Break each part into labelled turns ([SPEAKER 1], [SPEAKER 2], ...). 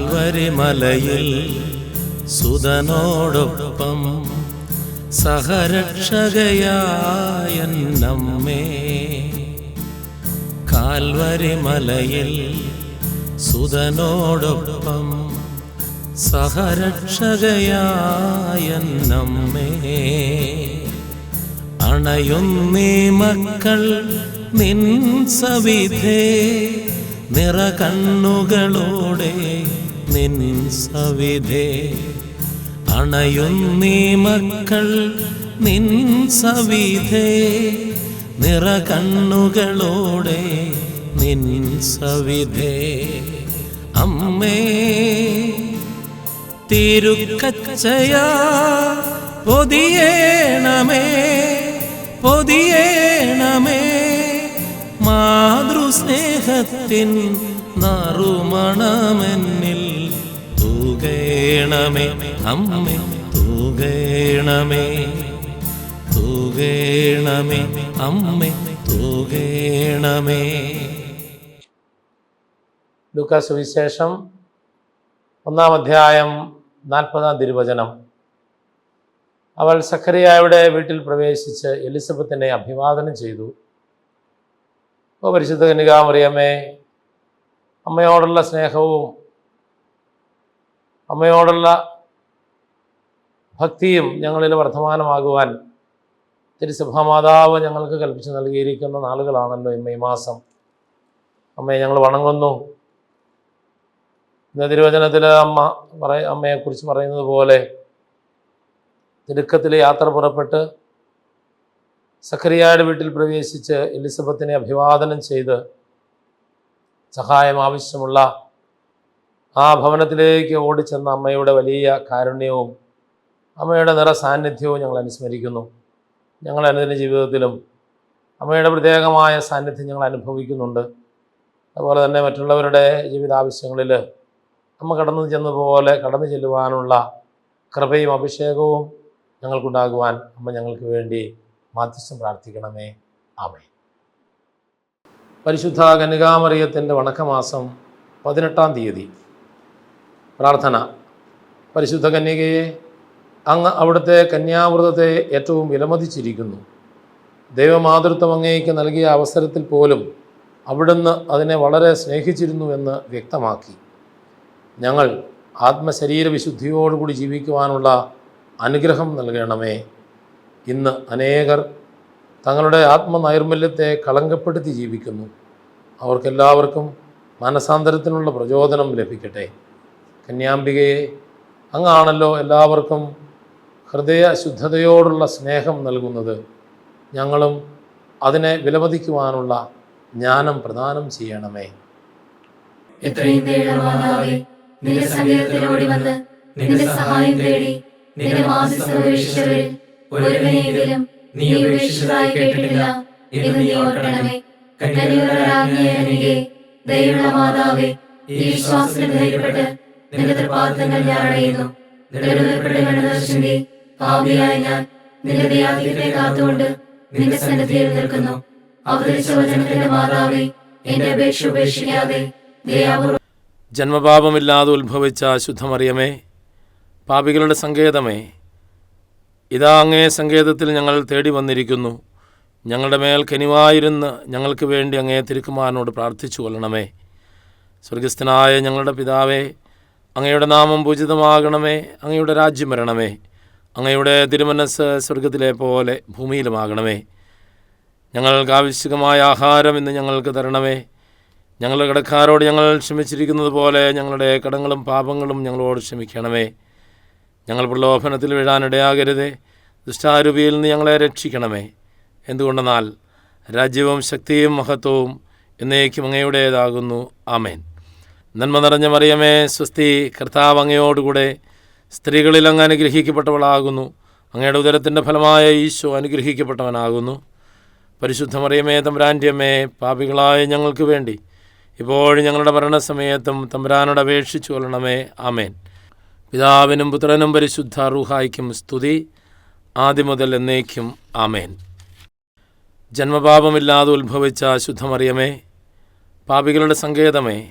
[SPEAKER 1] Calvary മലയിൽ സുതനോടൊപ്പം സഹരക്ഷകയായ നമ്മേ. Calvary മലയിൽ സുതനോടൊപ്പം സഹരക്ഷകയായ നമ്മേ അണയുന്നീ മക്കൾ നിൻ സവിധേ നിറകണ്ണുകളോടെ നിൻ സവിധേ. അണയുന്നീ മക്കൾ നിൻ സവിധേ. നിറകണ്ണുകളോടെ നിൻ സവിധേ. അമ്മേ തിരുക്കച്ചയാ പൊതിയേണമേ പൊതിയേണമേ. മാതൃസ്നേഹത്തിൻ നറുമണമെന്നിൽ തൂകേണമേ അമ്മേ തൂകേണമേ തൂകേണമേ അമ്മേ തൂകേണമേ.
[SPEAKER 2] ലൂക്കാസ് സുവിശേഷം ഒന്നാം അധ്യായം നാൽപ്പതാം തിരുവചനം. അവൾ സഖറിയായുടെ വീട്ടിൽ പ്രവേശിച്ച് എലിസബത്തിനെ അഭിവാദനം ചെയ്തു. ഓ പരിശുദ്ധ കന്യകാമറിയമ്മേ അമ്മയോടുള്ള സ്നേഹവും അമ്മയോടുള്ള ഭക്തിയും ഞങ്ങളിൽ വർദ്ധമാനമാകുവാൻ തിരുസഭാമാതാവ് ഞങ്ങൾക്ക് കൽപ്പിച്ച് നൽകിയിരിക്കുന്ന നാളുകളാണല്ലോ ഈ മെയ് മാസം. അമ്മയെ ഞങ്ങൾ വണങ്ങുന്നു. ഇന്ന് തിരുവചനത്തിൽ അമ്മ പറയ അമ്മയെക്കുറിച്ച് പറയുന്നത് പോലെ തിടുക്കത്തിൽ യാത്ര പുറപ്പെട്ട് സഖറിയായുടെ വീട്ടിൽ പ്രവേശിച്ച് എലിസബത്തിനെ അഭിവാദനം ചെയ്ത് സഹായം ആവശ്യമുള്ള ആ ഭവനത്തിലേക്ക് ഓടിച്ചെന്ന അമ്മയുടെ വലിയ കാരുണ്യവും അമ്മയുടെ നിറ സാന്നിധ്യവും ഞങ്ങൾ അനുസ്മരിക്കുന്നു. ഞങ്ങൾ അനുദിന ജീവിതത്തിലും അമ്മയുടെ പ്രത്യേകമായ സാന്നിധ്യം ഞങ്ങൾ അനുഭവിക്കുന്നുണ്ട്. അതുപോലെ തന്നെ മറ്റുള്ളവരുടെ ജീവിതാവശ്യങ്ങളിൽ അമ്മ കടന്നു ചെന്നതുപോലെ കടന്നു ചെല്ലുവാനുള്ള കൃപയും അഭിഷേകവും ഞങ്ങൾക്കുണ്ടാകുവാൻ അമ്മ ഞങ്ങൾക്ക് വേണ്ടി മാധ്യസ്ഥം പ്രാർത്ഥിക്കണമേ. ആമേ പരിശുദ്ധ കന്യകാമറിയത്തിന്റെ വണക്കമാസം പതിനെട്ടാം തീയതി. പ്രാർത്ഥന. പരിശുദ്ധ കന്യകയെ അങ്ങ് അവിടുത്തെ കന്യാവ്രതത്തെ ഏറ്റവും വിലമതിച്ചിരിക്കുന്നു. ദൈവമാതൃത്വം അങ്ങേക്ക് നൽകിയ അവസരത്തിൽ പോലും അവിടുന്ന് അതിനെ വളരെ സ്നേഹിച്ചിരുന്നു എന്ന് വ്യക്തമാക്കി. ഞങ്ങൾ ആത്മശരീരവിശുദ്ധിയോടുകൂടി ജീവിക്കുവാനുള്ള അനുഗ്രഹം നൽകണമേ. ഇന്ന് അനേകർ തങ്ങളുടെ ആത്മനൈർമല്യത്തെ കളങ്കപ്പെടുത്തി ജീവിക്കുന്നു. അവർക്കെല്ലാവർക്കും മനസാന്തരത്തിനുള്ള പ്രചോദനം ലഭിക്കട്ടെ. കന്യാംബികയെ അങ്ങാണല്ലോ എല്ലാവർക്കും ഹൃദയ ശുദ്ധതയോടുള്ള സ്നേഹം നൽകുന്നത്. ഞങ്ങളും അതിനെ വിലമതിക്കുവാനുള്ള ജ്ഞാനം പ്രദാനം ചെയ്യണമേ.
[SPEAKER 3] ദയമാതാവേ നിന്റെ വന്ന് നിന്റെ സഹായം തേടി നീ കേട്ടിട്ടില്ല എന്ന് നീ ഓർക്കണമേ. കന്യകരാജ്ഞിയെ ദയുള്ള മാതാവേ ഈ വിശ്വാസത്തിൽ ധൈര്യപ്പെട്ട് നിന്റെ തൃപ്പാദങ്ങൾ ഞാൻ അടയുന്നു ദർശന്റെ ഭാവിയായ ഞാൻ നിന്റെ ദയാധികത്തെ കാത്തുകൊണ്ട് നിന്റെ സന്നിധിയിൽ നിൽക്കുന്നു. അവതരിച്ച വചനത്തിന്റെ മാതാവേ എന്റെ അപേക്ഷ ഉപേക്ഷിക്കാതെ
[SPEAKER 2] ജന്മപാപമില്ലാതെ ഉത്ഭവിച്ച ശുദ്ധമറിയമേ പാപികളുടെ സങ്കേതമേ ഇതാ അങ്ങേ സങ്കേതത്തിൽ ഞങ്ങൾ തേടി വന്നിരിക്കുന്നു. ഞങ്ങളുടെ മേൽ കനിവായിരുന്ന് ഞങ്ങൾക്ക് വേണ്ടി അങ്ങേ തിരുക്കുമാരനോട് പ്രാർത്ഥിച്ചു കൊള്ളണമേ സ്വർഗസ്ഥനായ ഞങ്ങളുടെ പിതാവേ അങ്ങയുടെ നാമം പൂജിതമാകണമേ അങ്ങയുടെ രാജ്യം വരണമേ അങ്ങയുടെ തിരുമനസ് സ്വർഗത്തിലെ പോലെ ഭൂമിയിലുമാകണമേ. ഞങ്ങൾക്ക് ആവശ്യമായ ആഹാരം ഇന്ന് ഞങ്ങൾക്ക് തരണമേ. ഞങ്ങളുടെ കടക്കാരോട് ഞങ്ങൾ ക്ഷമിച്ചിരിക്കുന്നത് പോലെ ഞങ്ങളുടെ കടങ്ങളും പാപങ്ങളും ഞങ്ങളോട് ക്ഷമിക്കണമേ. ഞങ്ങൾ പ്രലോഭനത്തിൽ വീഴാനിടയാകരുതേ ദുഷ്ടാരൂപിയിൽ നിന്ന് ഞങ്ങളെ രക്ഷിക്കണമേ. എന്തുകൊണ്ടെന്നാൽ രാജ്യവും ശക്തിയും മഹത്വവും എന്നേക്കും അങ്ങയുടേതാകുന്നു. ആമേൻ. നന്മ നിറഞ്ഞ മറിയമേ സ്വസ്തി കർത്താവ് അങ്ങയോടുകൂടെ സ്ത്രീകളിൽ അങ്ങ് അനുഗ്രഹിക്കപ്പെട്ടവളാകുന്നു. അങ്ങയുടെ ഉദരത്തിന്റെ ഫലമായ ഈശോ അനുഗ്രഹിക്കപ്പെട്ടവനാകുന്നു. പരിശുദ്ധ മറിയമേ തമ്പുരാന്റിയമ്മേ പാപികളായ ഞങ്ങൾക്ക് വേണ്ടി ഇപ്പോഴും ഞങ്ങളുടെ മരണസമയത്തും തമ്പുരാനോട് അപേക്ഷിച്ചു കൊള്ളണമേ. ആമേൻ. പിതാവിനും പുത്രനും പരിശുദ്ധ റൂഹായിക്കും സ്തുതി. ആദ്യം മുതൽ എന്നേക്കും ആമേൻ. ജന്മപാപമില്ലാതെ ഉത്ഭവിച്ച ശുദ്ധമറിയമേ പാപികളുടെ സങ്കേതമേ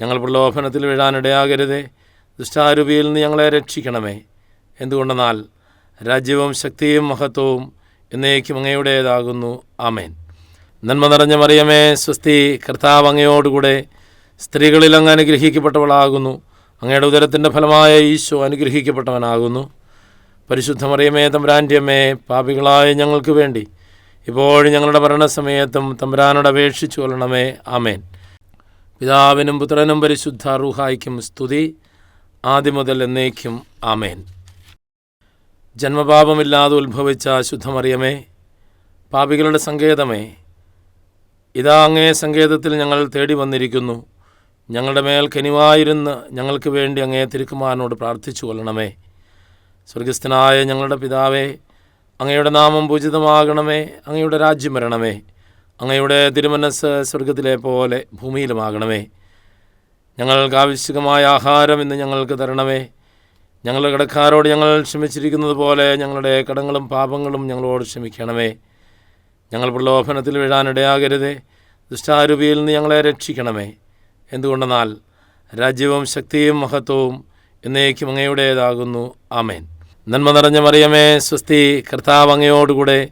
[SPEAKER 2] ഞങ്ങൾ പ്രലോഭനത്തിൽ വീഴാനിടയാകരുതേ. ദുഷ്ടാരൂപിയിൽ നിന്ന് ഞങ്ങളെ രക്ഷിക്കണമേ. എന്തുകൊണ്ടെന്നാൽ രാജ്യവും ശക്തിയും മഹത്വവും എന്നേക്കും അങ്ങയുടേതാകുന്നു. ആമേൻ. നന്മ നിറഞ്ഞ മറിയമേ സ്വസ്തി കർത്താവ് അങ്ങയോടുകൂടെ സ്ത്രീകളിൽ അങ്ങ് അനുഗ്രഹിക്കപ്പെട്ടവളാകുന്നു. അങ്ങയുടെ ഉദരത്തിന്റെ ഫലമായ ഈശോ അനുഗ്രഹിക്കപ്പെട്ടവനാകുന്നു. പരിശുദ്ധ മറിയമേ തമ്പുരാന്റെയമ്മേ പാപികളായ ഞങ്ങൾക്ക് വേണ്ടി ഇപ്പോഴും ഞങ്ങളുടെ ഭരണസമയത്തും തമ്പുരാനോട് അപേക്ഷിച്ചു കൊള്ളണമേ ആമേൻ. പിതാവിനും പുത്രനും പരിശുദ്ധ റുഹായിക്കും സ്തുതി. ആദ്യം മുതൽ എന്നേക്കും ആമേൻ. ജന്മപാപമില്ലാതെ ഉത്ഭവിച്ച ശുദ്ധമറിയമേ പാപികളുടെ സങ്കേതമേ ഇതാ അങ്ങേ സങ്കേതത്തിൽ ഞങ്ങൾ തേടി വന്നിരിക്കുന്നു. ഞങ്ങളുടെ മേൽ കനിവായിരുന്ന് ഞങ്ങൾക്ക് വേണ്ടി അങ്ങേ തിരുക്കുമാരനോട് പ്രാർത്ഥിച്ചു കൊള്ളണമേ. സ്വർഗസ്ഥനായ ഞങ്ങളുടെ പിതാവേ അങ്ങയുടെ നാമം പൂജിതമാകണമേ അങ്ങയുടെ രാജ്യം വരണമേ. അങ്ങയുടെ തിരുമനസ് സ്വർഗത്തിലെ പോലെ ഭൂമിയിലുമാകണമേ. ഞങ്ങൾക്ക് ആവശ്യകമായ ആഹാരം ഇന്ന് ഞങ്ങൾക്ക് തരണമേ. ഞങ്ങളുടെ കടക്കാരോട് ഞങ്ങൾ ക്ഷമിച്ചിരിക്കുന്നത് പോലെ ഞങ്ങളുടെ കടങ്ങളും പാപങ്ങളും ഞങ്ങളോട് ക്ഷമിക്കണമേ. ഞങ്ങൾ പ്രലോഭനത്തിൽ വീഴാനിടയാകരുതേ ദുഷ്ടാരൂപിയിൽ നിന്ന് ഞങ്ങളെ രക്ഷിക്കണമേ. എന്തുകൊണ്ടെന്നാൽ രാജ്യവും ശക്തിയും മഹത്വവും എന്നേക്കും അങ്ങയുടേതാകുന്നു. ആമേൻ. നന്മ നിറഞ്ഞ മറിയമേ സ്വസ്തി കർത്താവ് അങ്ങയോടുകൂടെ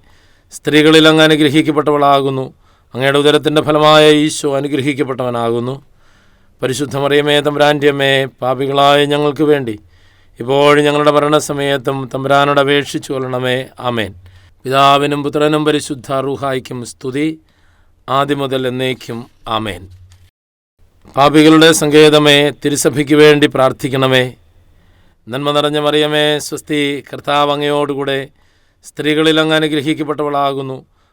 [SPEAKER 2] സ്ത്രീകളിൽ അങ്ങ് അനുഗ്രഹിക്കപ്പെട്ടവളാകുന്നു. അങ്ങയുടെ ഉദരത്തിന്റെ ഫലമായ ഈശോ അനുഗ്രഹിക്കപ്പെട്ടവനാകുന്നു. പരിശുദ്ധ മറിയമേ പാപികളായ ഞങ്ങൾക്ക് വേണ്ടി ഇപ്പോഴും ഞങ്ങളുടെ മരണസമയത്തും തമ്പുരാനോട് അപേക്ഷിച്ചു കൊള്ളണമേ. ആമേൻ. പിതാവിനും പുത്രനും പരിശുദ്ധ റൂഹായിക്കും സ്തുതി. ആദ്യം മുതൽ എന്നേക്കും ആമേൻ. പാപികളുടെ സങ്കേതമേ തിരുസഭയ്ക്ക് വേണ്ടി പ്രാർത്ഥിക്കണമേ. നന്മ നിറഞ്ഞ മറിയമേ സ്വസ്തി കർത്താവ് അങ്ങയോടുകൂടെ സ്ത്രീകളിൽ അങ്ങ് അനുഗ്രഹിക്കപ്പെട്ടവളാകുന്നു.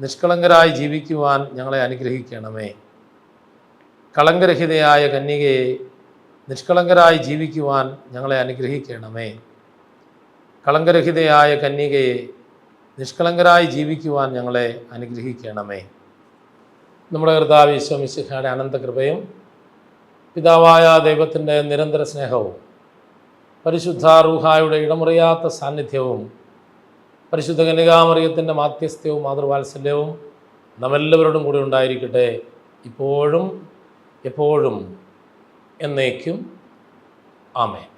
[SPEAKER 4] നിഷ്കളങ്കരായി ജീവിക്കുവാൻ ഞങ്ങളെ അനുഗ്രഹിക്കണമേ. കളങ്കരഹിതയായ കന്യകയെ നിഷ്കളങ്കരായി ജീവിക്കുവാൻ ഞങ്ങളെ അനുഗ്രഹിക്കണമേ. കളങ്കരഹിതയായ കന്യകയെ നിഷ്കളങ്കരായി ജീവിക്കുവാൻ ഞങ്ങളെ അനുഗ്രഹിക്കണമേ. നമ്മുടെ കർത്താവ് ഈശ്വമിശിഹയുടെ അനന്തകൃപയും പിതാവായ ദൈവത്തിന്റെ നിരന്തര സ്നേഹവും പരിശുദ്ധ റൂഹായുടെ ഇടമുറിയാത്ത സാന്നിധ്യവും പരിശുദ്ധ കന്യകാമറിയത്തിന്റെ മാധ്യസ്ഥ്യവും മാതൃവാത്സല്യവും നമ്മെല്ലാവരോടും കൂടി ഉണ്ടായിരിക്കട്ടെ. ഇപ്പോഴും എപ്പോഴും എന്നേക്കും.
[SPEAKER 2] ആമേൻ.